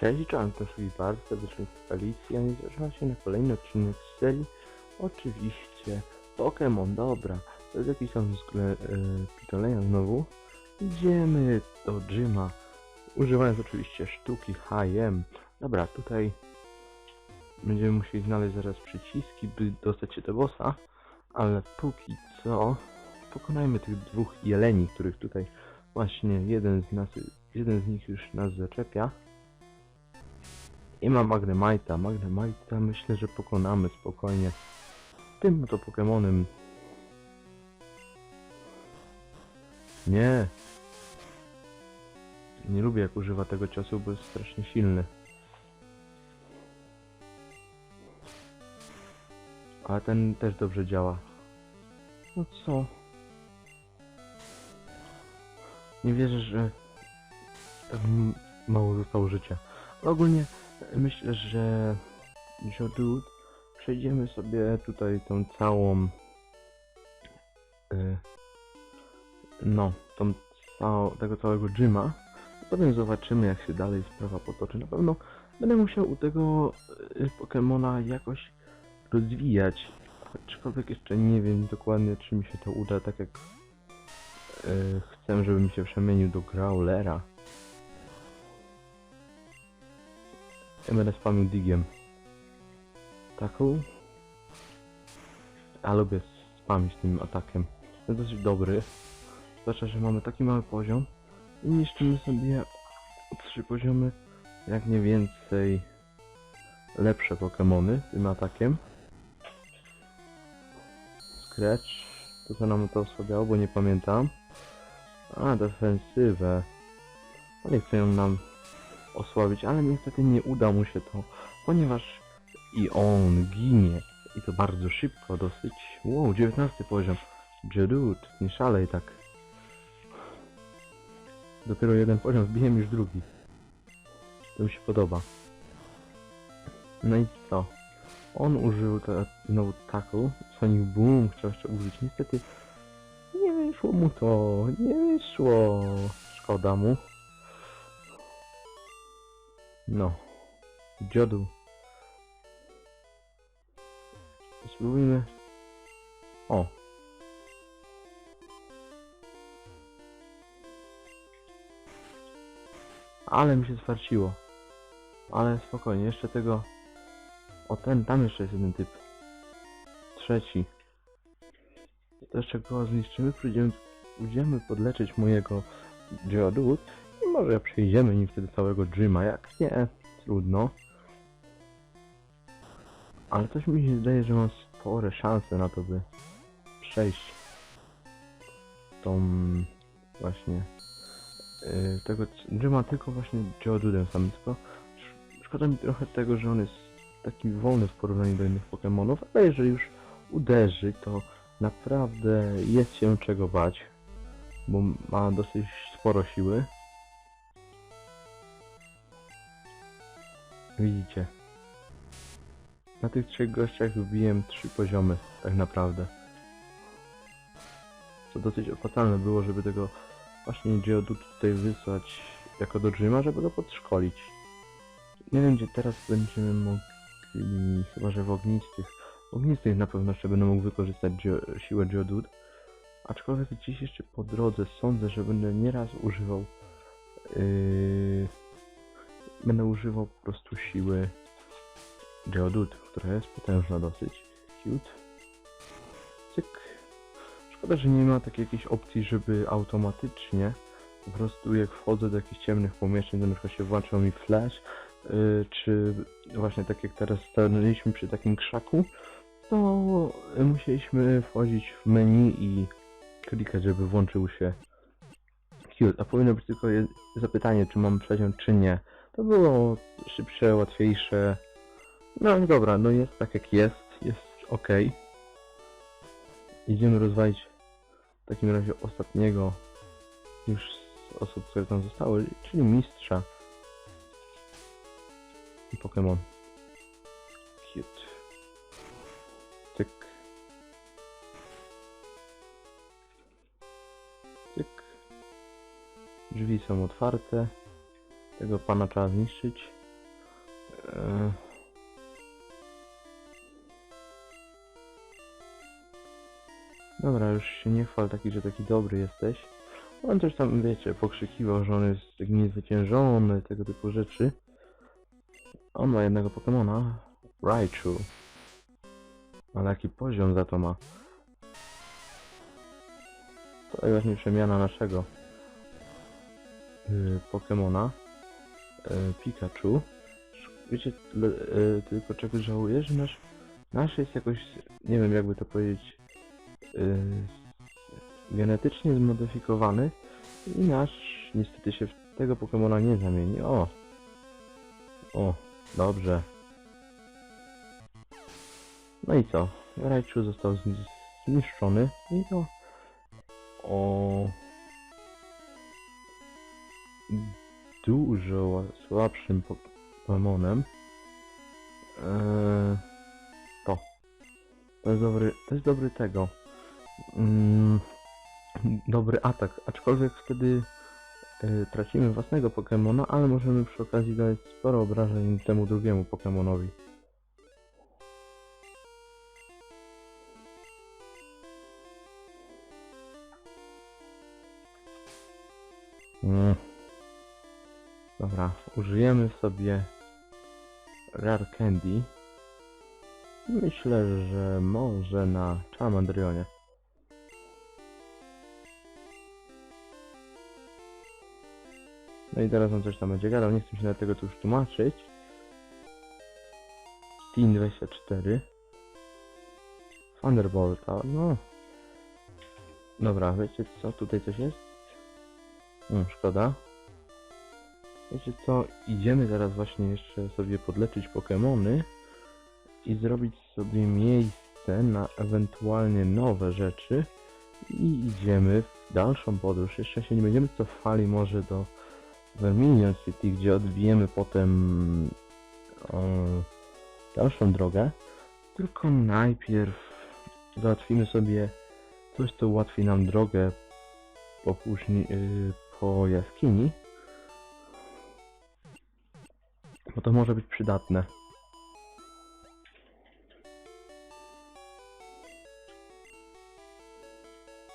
Cześć, czołem sobie bardzo serdecznie z Felicji, a nie zaczyna się na kolejny odcinek z serii. Oczywiście Pokémon, dobra, to jest jakiś tam zgle, e, pitolenia znowu. Idziemy do Gyma, używając oczywiście sztuki HM. Dobra, tutaj będziemy musieli znaleźć zaraz przyciski, by dostać się do bossa, ale póki co pokonajmy tych dwóch jeleni, których tutaj właśnie jeden z nas, jeden z nich już nas zaczepia. I ma Magnemite'a. Magnemite'a myślę, że pokonamy spokojnie. Tym oto Pokemonem. Nie. Nie lubię jak używa tego ciosu, bo jest strasznie silny. Ale ten też dobrze działa. No co? Nie wierzę, że tak mało zostało życia. Ogólnie myślę, że Jodud przejdziemy sobie tutaj tą całą y, no, tą całą, tego całego gyma. Potem zobaczymy jak się dalej sprawa potoczy. Na pewno będę musiał u tego y, Pokemona jakoś rozwijać. Aczkolwiek jeszcze nie wiem dokładnie czy mi się to uda, tak jak y, chcę, żeby mi się przemienił do Growlera. Ja będę digiem. Tackle. Ja lubię spamić tym atakiem. Jest dosyć dobry. Zwłaszcza, że mamy taki mały poziom. I niszczymy sobie trzy poziomy, jak nie więcej lepsze Pokemony tym atakiem. Scratch. To co nam to osłabiało, bo nie pamiętam. A, defensywę. No nie chcę ją nam osłabić, ale niestety nie uda mu się to, ponieważ i on ginie. I to bardzo szybko dosyć. Wow, 19 poziom. Jedud, nie szalej tak. Dopiero jeden poziom, wbiłem już drugi. To mi się podoba. No i co? On użył te, znowu tackle, Sonic Boom chciał jeszcze użyć. Niestety nie wyszło mu to, nie wyszło. Szkoda mu. No. Dziodu. Spróbujmy. O. Ale mi się zwarciło. Ale spokojnie, jeszcze tego... O ten, tam jeszcze jest jeden typ. Trzeci. To jeszcze go zniszczymy, pójdziemy, pójdziemy podleczyć mojego i może przejdziemy nim wtedy całego Gyma, jak nie, trudno. Ale coś mi się zdaje, że mam spore szanse na to, by przejść tą właśnie yy, tego Gyma tylko właśnie Geodudem samym, tylko sz- szkoda mi trochę tego, że on jest taki wolny w porównaniu do innych Pokemonów, ale jeżeli już uderzy, to naprawdę jest się czego bać, bo ma dosyć sporo siły. Widzicie. Na tych trzech gościach wbiłem trzy poziomy, tak naprawdę. Co dosyć opłacalne było, żeby tego właśnie Geodude tutaj wysłać jako do Gyma, żeby go podszkolić. Nie wiem, gdzie teraz będziemy mogli, chyba że w ognistych. W ognistych na pewno jeszcze będę mógł wykorzystać Geo, siłę Geodude. Aczkolwiek gdzieś jeszcze po drodze sądzę, że będę nieraz używał yy, będę używał po prostu siły Geodude, która jest potężna dosyć. Cute. Cyk. Szkoda, że nie ma takiej jakiejś opcji, żeby automatycznie po prostu jak wchodzę do jakichś ciemnych pomieszczeń, to na przykład się włączał mi flash, yy, czy właśnie tak jak teraz stanęliśmy przy takim krzaku, to musieliśmy wchodzić w menu i klikać, żeby włączył się Cute. A powinno być tylko zapytanie, czy mam przeciąg, czy nie. To było szybsze, łatwiejsze. No dobra, no jest tak jak jest, jest ok. Idziemy rozwalić w takim razie ostatniego już z osób, które tam zostały, czyli mistrza i Pokémon. Cute. Tyk. Tyk. Drzwi są otwarte. Tego pana trzeba zniszczyć. E... Dobra, już się nie chwal taki, że taki dobry jesteś. On też tam, wiecie, pokrzykiwał, że on jest niezwyciężony, tego typu rzeczy. On ma jednego Pokemona, Raichu. Ale jaki poziom za to ma. To jest właśnie przemiana naszego yy, Pokemona. Yy, Pikachu. Wiecie, yy, tylko czego żałuję, że nasz, nasz jest jakoś, nie wiem jakby to powiedzieć, yy, genetycznie zmodyfikowany i nasz niestety się w tego Pokemona nie zamieni. O! O, dobrze. No i co? Raichu został zni- zniszczony i to o dużo ła- słabszym po- Pokemonem. Eee, to. To jest dobry, to jest dobry tego. Mm, dobry atak, aczkolwiek wtedy e, tracimy własnego Pokemona, ale możemy przy okazji dać sporo obrażeń temu drugiemu Pokemonowi. Mm. Dobra, użyjemy sobie Rare Candy. Myślę, że może na Charmandrionie. No i teraz on coś tam będzie gadał, nie chcę się na tego tu już tłumaczyć. Steam 24. Thunderbolta, no. Dobra, wiecie co, tutaj coś jest? Hmm, szkoda. Wiecie co, idziemy teraz właśnie jeszcze sobie podleczyć Pokemony i zrobić sobie miejsce na ewentualnie nowe rzeczy i idziemy w dalszą podróż. Jeszcze się nie będziemy cofali może do Vermilion City, gdzie odbijemy potem e, dalszą drogę, tylko najpierw załatwimy sobie coś, co ułatwi nam drogę po, później, yy, po jaskini, bo to może być przydatne.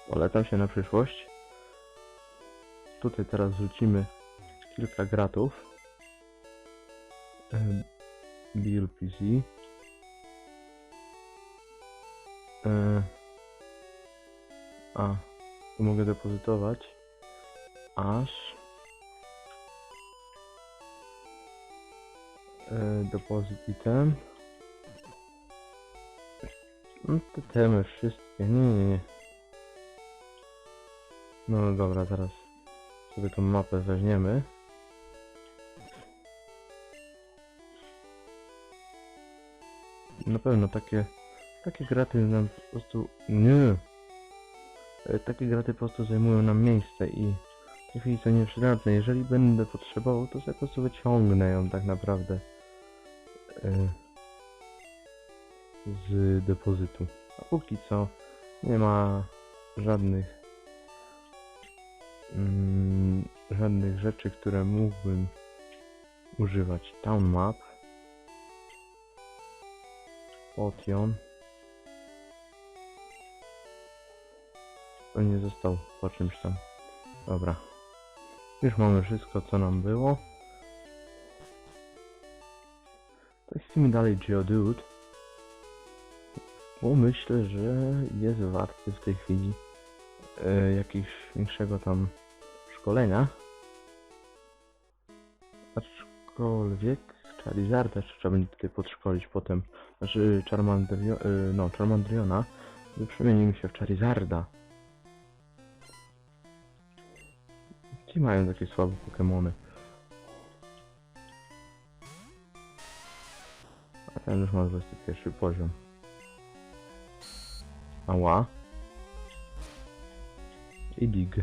Polecam się na przyszłość. Tutaj teraz wrzucimy kilka gratów. Em, Bill PC. E, a, tu mogę depozytować. Aż. E, depozyt item. No te temy wszystkie. Nie, nie, nie. No dobra, zaraz sobie tą mapę weźmiemy. Na pewno takie, takie graty nam po prostu, nie, E, takie graty po prostu zajmują nam miejsce i w tej chwili są nieprzydatne. Jeżeli będę potrzebował, to sobie po prostu wyciągnę ją tak naprawdę z depozytu. A póki co nie ma żadnych mm, żadnych rzeczy, które mógłbym używać. Town map Potion To nie został po czymś tam. Dobra. Już mamy wszystko, co nam było. Chcemy dalej Geodude. Bo myślę, że jest warty w tej chwili e, jakiegoś większego tam szkolenia. Aczkolwiek Charizarda jeszcze trzeba będzie tutaj podszkolić potem. Znaczy Charmandrio, e, no, Charmandriona. się w Charizarda. Ci mają takie słabe Pokemony. Ten już ma 21 poziom. Ała. I dig.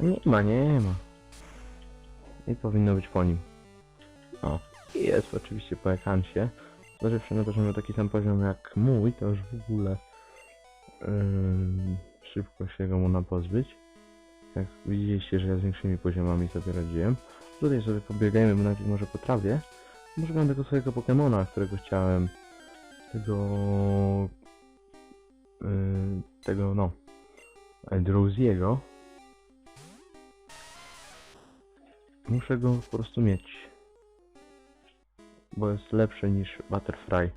Nie ma, nie ma. I powinno być po nim. O. I jest oczywiście po ekansie. Zważywszy na to, że miał taki sam poziom jak mój, to już w ogóle yy, szybko się go można pozbyć. Jak widzieliście, że ja z większymi poziomami sobie radziłem. Tutaj sobie pobiegajmy najpierw może po trawie, Może mam tego swojego Pokemona, którego chciałem. Tego... Yy, tego, no... Drowsiego. Muszę go po prostu mieć. Bo jest lepszy niż Butterfly.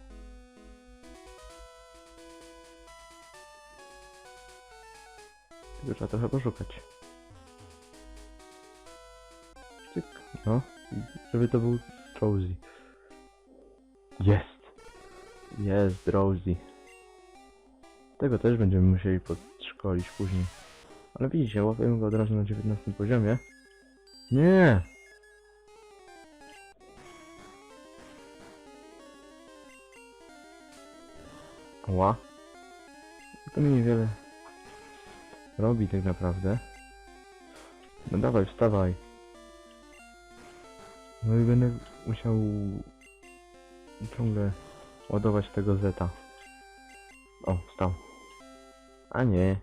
Tylko trzeba trochę poszukać. Tyk, no. Żeby to był Drowsy. Jest! Jest Drowsy. Tego też będziemy musieli podszkolić później. Ale widzicie, łapiemy go od razu na 19 poziomie. Nie! Ła. To mi niewiele robi tak naprawdę. No dawaj, wstawaj. No i będę musiał ciągle ładować tego zeta. O, wstał. A nie.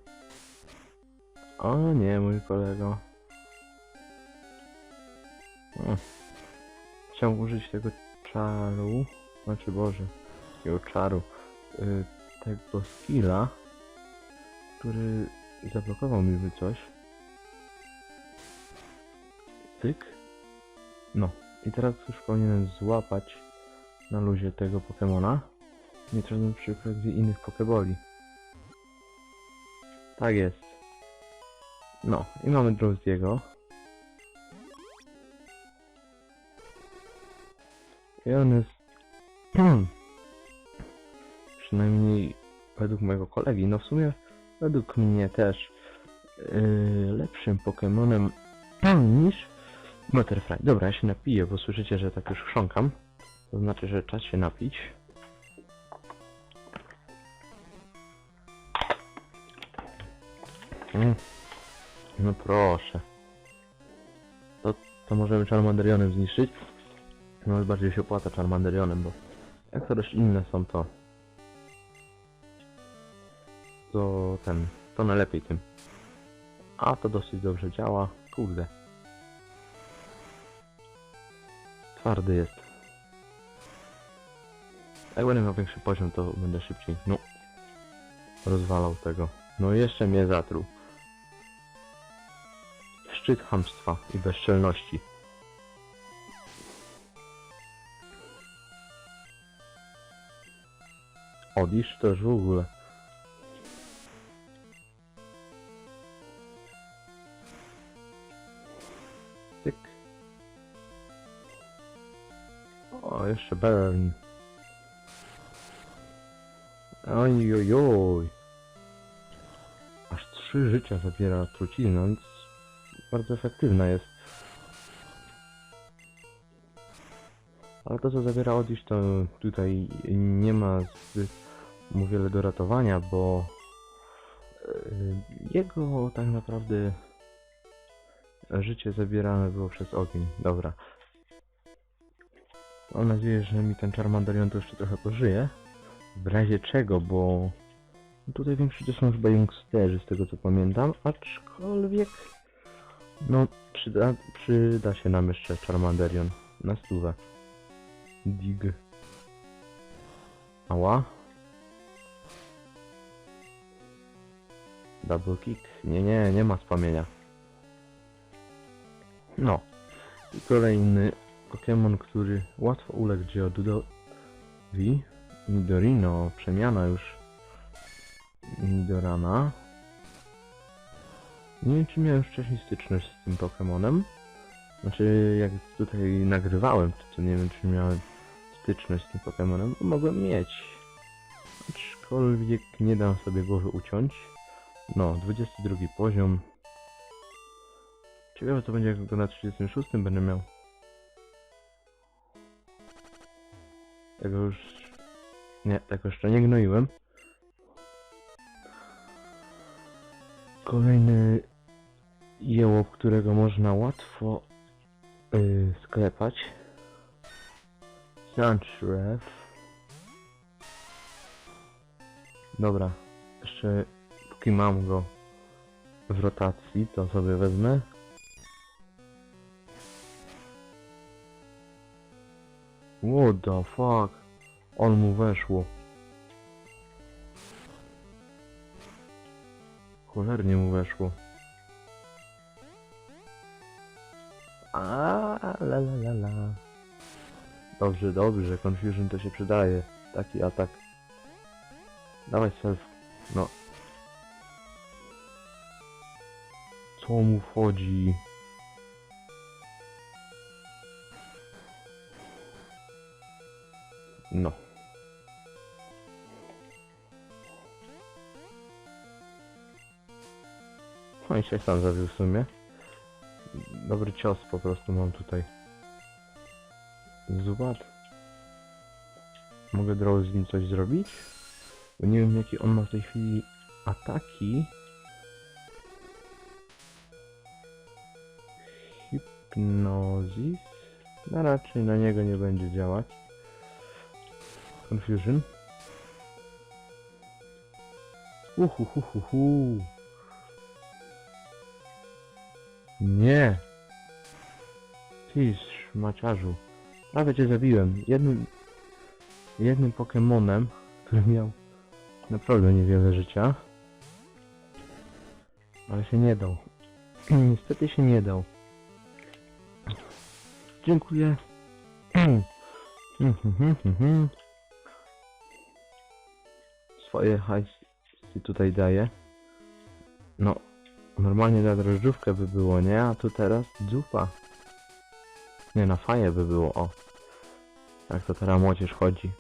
O nie, mój kolego. O. Chciałem użyć tego czaru. Znaczy Boże, takiego czaru. Y, tego skilla, który zablokował mi by coś. Tyk. No. I teraz już powinienem złapać na luzie tego Pokemona. Nie trzeba przy okazji innych Pokeboli. Tak jest. No, i mamy Drowsiego. I on jest... Przynajmniej według mojego kolegi, no w sumie według mnie też yy, lepszym Pokemonem niż Butterfly. Dobra, ja się napiję, bo słyszycie, że tak już chrząkam. To znaczy, że czas się napić. Mm. No proszę. To, to możemy Charmanderionem zniszczyć. No bardziej się opłaca Charmanderionem, bo jak coraz inne są to... To ten... To najlepiej tym. A to dosyć dobrze działa. Kurde. Twardy jest. Jak będę miał większy poziom, to będę szybciej. No. Rozwalał tego. No jeszcze mnie zatruł. Szczyt chamstwa i bezczelności. Odisz już w ogóle. O, jeszcze burn. Oj, oj, oj. Aż trzy życia zabiera trucizna, więc bardzo efektywna jest. Ale to co zabiera Odisz to tutaj nie ma zbyt mu wiele do ratowania, bo yy, jego tak naprawdę życie zabierane było przez ogień. Dobra. Mam nadzieję, że mi ten Charmanderion to jeszcze trochę pożyje. W razie czego, bo tutaj większość to są chyba youngsterzy z tego co pamiętam, aczkolwiek no przyda, przyda się nam jeszcze Charmanderion na stówę. Dig. Ała. Double kick. Nie, nie, nie ma spamienia. No. I kolejny Pokémon, który łatwo uległ Geodudowi. Midorino, przemiana już Midorana. Nie wiem, czy miałem wcześniej styczność z tym Pokémonem. Znaczy, jak tutaj nagrywałem, to, to nie wiem, czy miałem styczność z tym Pokémonem. Mogłem mieć. Aczkolwiek nie dam sobie głowy uciąć. No, 22 poziom. Ciekawe co będzie, jak go na 36 będę miał. Tego już... Nie, tego jeszcze nie gnoiłem. Kolejny jełop, którego można łatwo yy, sklepać. Sunshrew. Dobra, jeszcze póki mam go w rotacji, to sobie wezmę. What the fuck? On mu weszło. Cholernie mu weszło. A la la la la. Dobrze, dobrze, Confusion to się przydaje. Taki atak. Dawaj self. No. Co mu wchodzi? No. No i się sam zabił w sumie. Dobry cios po prostu mam tutaj. Zobacz. Mogę draw z nim coś zrobić? Bo nie wiem jakie on ma w tej chwili ataki. Hipnozis. No raczej na niego nie będzie działać. Confusion. Uhuhuhuhu. Nie. Ty szmaciarzu. Prawie cię zabiłem. Jednym... Jednym Pokemonem, który miał naprawdę niewiele życia. Ale się nie dał. Niestety się nie dał. Dziękuję. Swoje hajsy tutaj daję. No, normalnie na drożdżówkę by było, nie? A tu teraz dupa. Nie, na faję by było, o. Jak to teraz młodzież chodzi.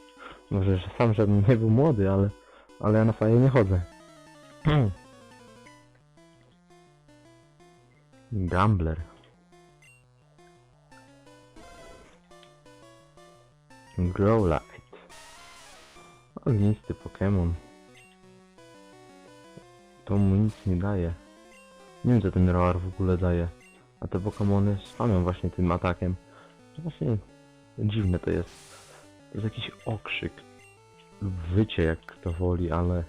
Może, że sam żebym nie był młody, ale, ale ja na faję nie chodzę. Gambler. Growlite. Ognisty Pokémon. To mu nic nie daje. Nie wiem co ten Roar w ogóle daje. A te Pokémony spamią właśnie tym atakiem. Właśnie dziwne to jest. To jest jakiś okrzyk. Lub wycie jak kto woli, ale...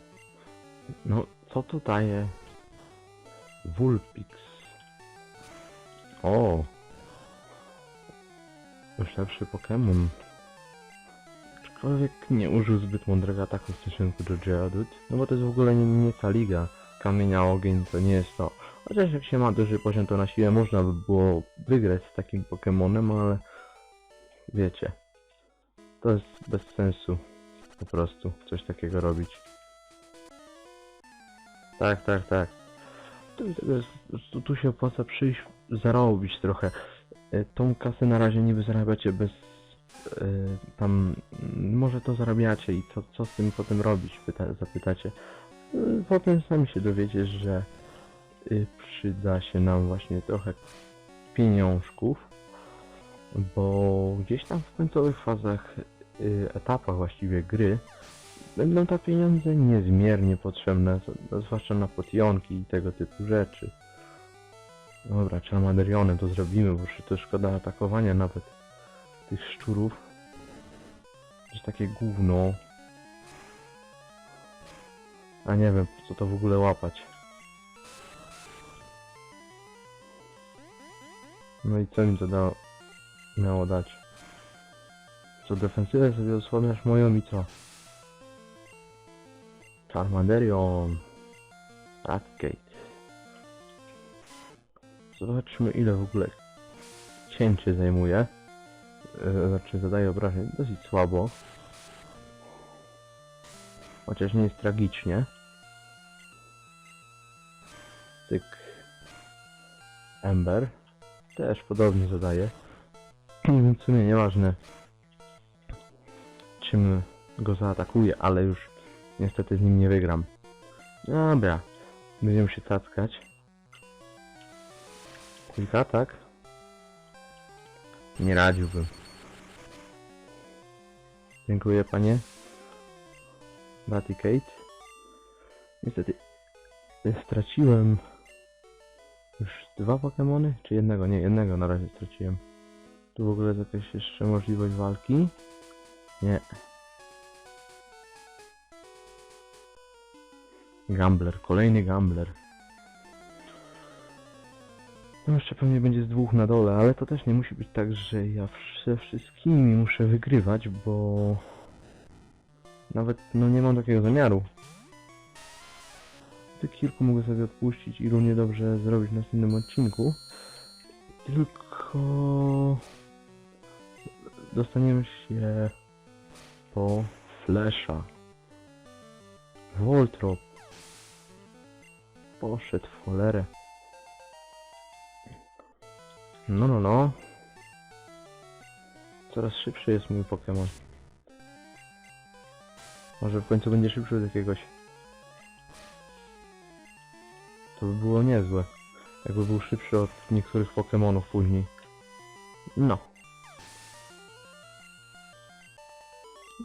No, co to daje? Vulpix. O! Już lepszy Pokémon. Aczkolwiek nie użył zbyt mądrego ataku w stosunku do Geodude, no bo to jest w ogóle nie, nie ta liga. Kamienia ogień to nie jest to. Chociaż jak się ma duży poziom, to na siłę można by było wygrać z takim Pokemonem, ale wiecie, to jest bez sensu po prostu coś takiego robić. Tak, tak, tak. Tu, tu, tu się opłaca przyjść, zarobić trochę. E, Tą kasę na razie niby zarabiacie bez e, tam, może to zarabiacie i co, co z tym potem robić, pyta, zapytacie. E, Potem sami się dowiecie, że y, przyda się nam właśnie trochę pieniążków, bo gdzieś tam w końcowych fazach, y, etapach właściwie gry będą te pieniądze niezmiernie potrzebne, z- zwłaszcza na potionki i tego typu rzeczy. Dobra, trzeba Maderionem to zrobimy, bo to szkoda atakowania nawet tych szczurów. Jest takie gówno. A nie wiem, co to w ogóle łapać. No i co mi to dało, miało dać? Co defensywę sobie osłabiasz moją i co? Charmaderion. Ratgate. Zobaczmy ile w ogóle cięcie zajmuje. Yy, znaczy zadaje obrażeń dosyć słabo. Chociaż nie jest tragicznie. Tyk. Ember. Też podobnie zadaje. W sumie nieważne czym go zaatakuję, ale już niestety z nim nie wygram. Dobra. Będziemy się cackać. Kilka, tak? Nie radziłbym. Dziękuję panie. Batikate. Niestety y, straciłem już dwa Pokemony? Czy jednego? Nie, jednego na razie straciłem. Tu w ogóle jest jakaś jeszcze możliwość walki? Nie. Gambler, kolejny gambler. No jeszcze pewnie będzie z dwóch na dole, ale to też nie musi być tak, że ja ze wszystkimi muszę wygrywać, bo nawet no nie mam takiego zamiaru. Tych kilku mogę sobie odpuścić i równie dobrze zrobić w następnym odcinku. Tylko dostaniemy się po Flesza. Voltrop. Poszedł w cholerę. No, no, no. Coraz szybszy jest mój Pokémon. Może w końcu będzie szybszy od jakiegoś. To by było niezłe. Jakby był szybszy od niektórych Pokémonów później. No.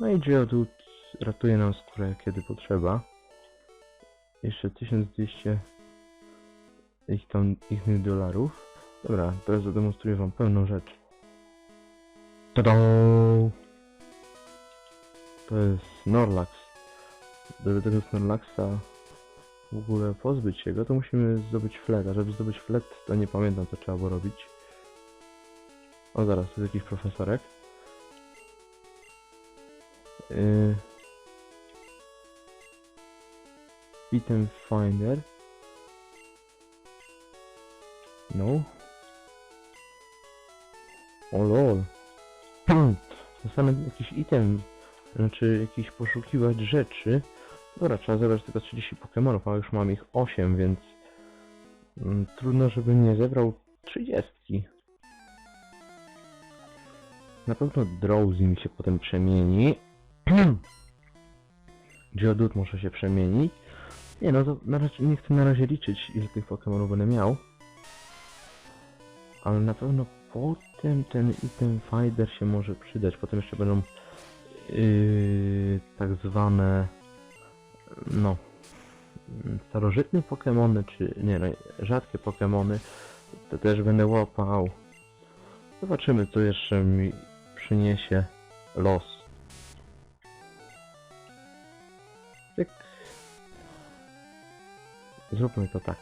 No i Geodude ratuje nam skórę kiedy potrzeba. Jeszcze 1200 ich tam ich dolarów. Dobra, teraz zademonstruję wam pewną rzecz. Tada! To jest Snorlax. Żeby tego Snorlaxa w ogóle pozbyć się go, to musimy zdobyć flet. A żeby zdobyć flet, to nie pamiętam co trzeba było robić. O, zaraz, to jest jakiś profesorek. Yy... Item Finder. No. O lol. Dostanę jakiś item, znaczy jakiś poszukiwać rzeczy. Dobra, trzeba zebrać tylko 30 Pokémonów, a już mam ich 8, więc mm, trudno, żebym nie zebrał 30. Na pewno Drowsy mi się potem przemieni. Geodude może się przemienić. Nie no, to na razie, nie chcę na razie liczyć, ile tych Pokémonów będę miał. Ale na pewno potem ten item finder się może przydać. Potem jeszcze będą yy, tak zwane no starożytne Pokémony, czy nie no, rzadkie Pokémony. To też będę łapał. Zobaczymy co jeszcze mi przyniesie los. Tyk. Zróbmy to tak.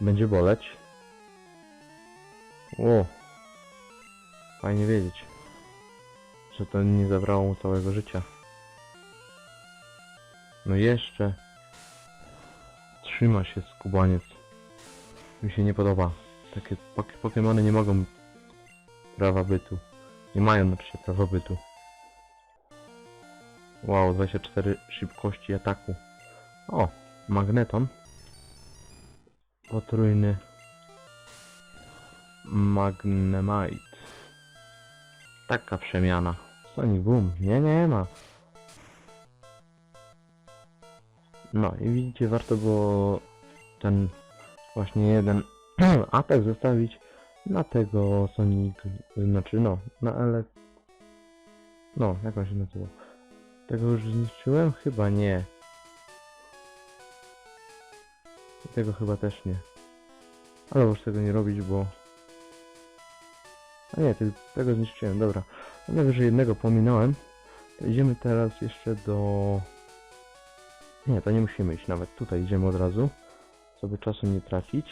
Będzie boleć. O! Fajnie wiedzieć, że to nie zabrało mu całego życia. No jeszcze. Trzyma się skubaniec. Mi się nie podoba. Takie pok Pokemony nie mogą prawa bytu. Nie mają na się prawa bytu. Wow, 24 szybkości ataku. O, magneton. Potrójny Magnemite. Taka przemiana. Sonic Boom. Nie, nie ma. No i widzicie, warto było ten właśnie jeden atak zostawić na tego Sonic, znaczy no, na ele... No, jak on się nazywał? Tego już zniszczyłem? Chyba nie. Tego chyba też nie. Ale już tego nie robić, bo... A nie, tego zniszczyłem, dobra. No najwyżej jednego pominąłem. To idziemy teraz jeszcze do... Nie, to nie musimy iść nawet. Tutaj idziemy od razu. Żeby czasu nie tracić.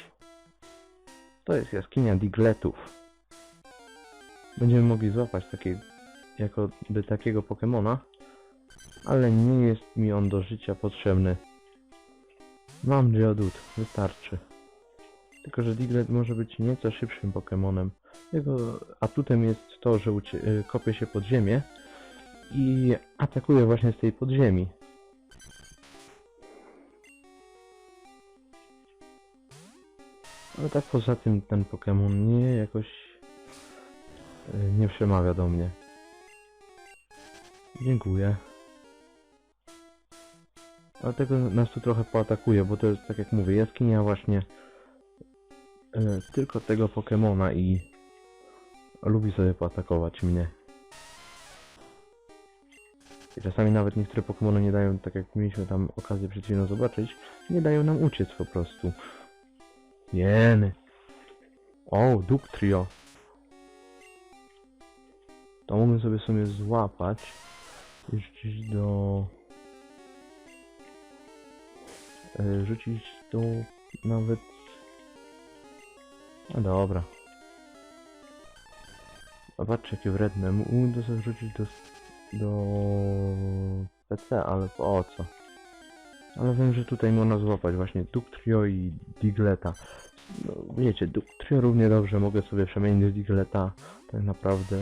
To jest jaskinia Digletów. Będziemy mogli złapać takiej, jako by takiego Pokemona. Ale nie jest mi on do życia potrzebny. Mam Geodude, wystarczy. Tylko, że Diglett może być nieco szybszym Pokemonem. Jego atutem jest to, że y, kopie się pod ziemię i atakuje właśnie z tej podziemi. Ale tak poza tym ten Pokémon nie jakoś y, nie przemawia do mnie. Dziękuję. Dlatego nas tu trochę poatakuje, bo to jest tak jak mówię, jaskinia właśnie e, tylko tego Pokemona i lubi sobie poatakować mnie. I czasami nawet niektóre Pokemony nie dają, tak jak mieliśmy tam okazję przed chwilą zobaczyć, nie dają nam uciec po prostu. Jeny. O, Duktrio. To mógłbym sobie sobie złapać i rzucić do... e, Rzucić do nawet No dobra. Patrz jakie wredne. Mógłbym to do... do... PC, ale po co? Ale wiem, że tutaj można złapać właśnie Ductrio i Digleta. No wiecie, Ductrio równie dobrze mogę sobie przemienić do Digleta. Tak naprawdę.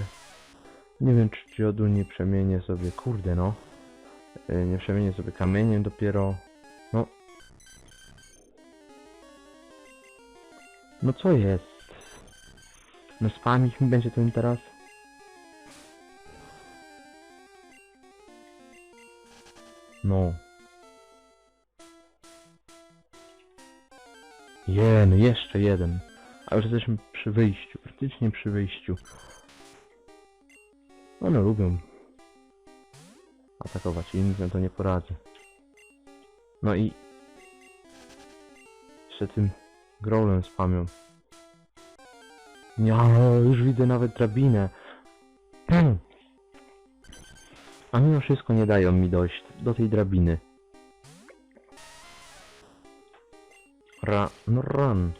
Nie wiem, czy Geodu nie przemienię sobie... Kurde no. Yy, Nie przemienię sobie kamieniem dopiero. No. No co jest? No spamić mi będzie ten teraz? No. Jen, jeszcze jeden. A już jesteśmy przy wyjściu, praktycznie przy wyjściu. One lubią atakować i nic na to nie poradzę. No i jeszcze tym growlem spamią. Ja już widzę nawet drabinę. A mimo wszystko nie dają mi dojść do tej drabiny. Ra, no run.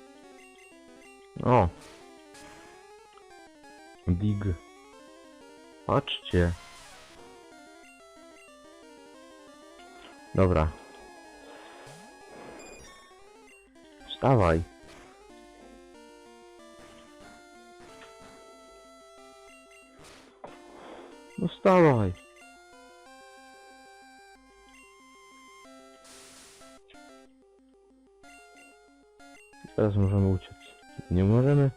O. Dig. Patrzcie. Dobra. Wstawaj. No wstawaj. Teraz możemy uciec. Nie możemy.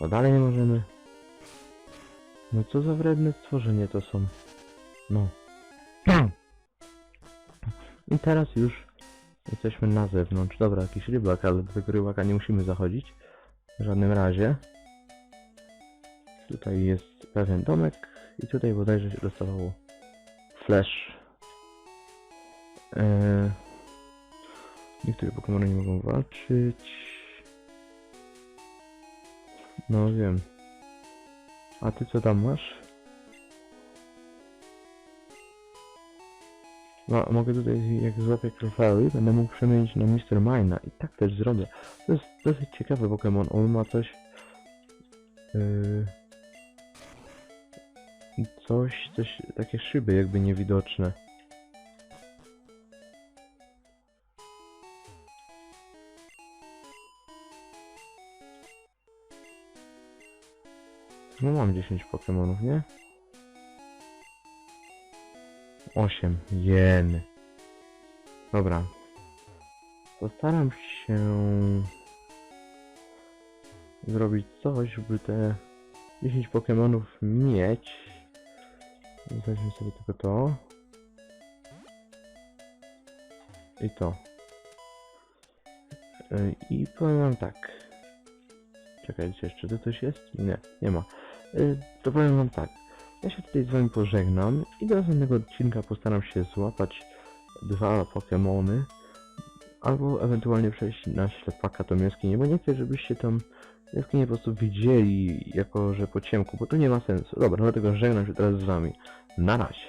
A dalej nie możemy. No co za wredne stworzenie to są. No. I teraz już jesteśmy na zewnątrz. Dobra, jakiś rybak, ale do tego rybaka nie musimy zachodzić. W żadnym razie. Tutaj jest pewien domek i tutaj bodajże się dostawało flash. Eee, niektóre Pokémony nie mogą walczyć. No wiem. A ty co tam masz? No, mogę tutaj, jak złapię Crowfairy, będę mógł przemienić na Mr. Mina i tak też zrobię. To jest dosyć ciekawy Pokémon, on ma coś... Yy, coś, coś, takie szyby jakby niewidoczne. No mam 10 Pokémonów, nie? 8. Jen. Dobra. Postaram się zrobić coś, żeby te 10 Pokémonów mieć. Weźmy sobie tylko to. I to. I powiem tak. Czekajcie, jeszcze tu coś jest? Nie, nie ma. Yy, to powiem wam tak. Ja się tutaj z wami pożegnam i do następnego odcinka postaram się złapać dwa Pokémony. Albo ewentualnie przejść na ślepaka tą jaskinię, bo nie chcę, żebyście tam jaskinię po prostu widzieli jako, że po ciemku, bo to nie ma sensu. Dobra, dlatego żegnam się teraz z wami. Na razie.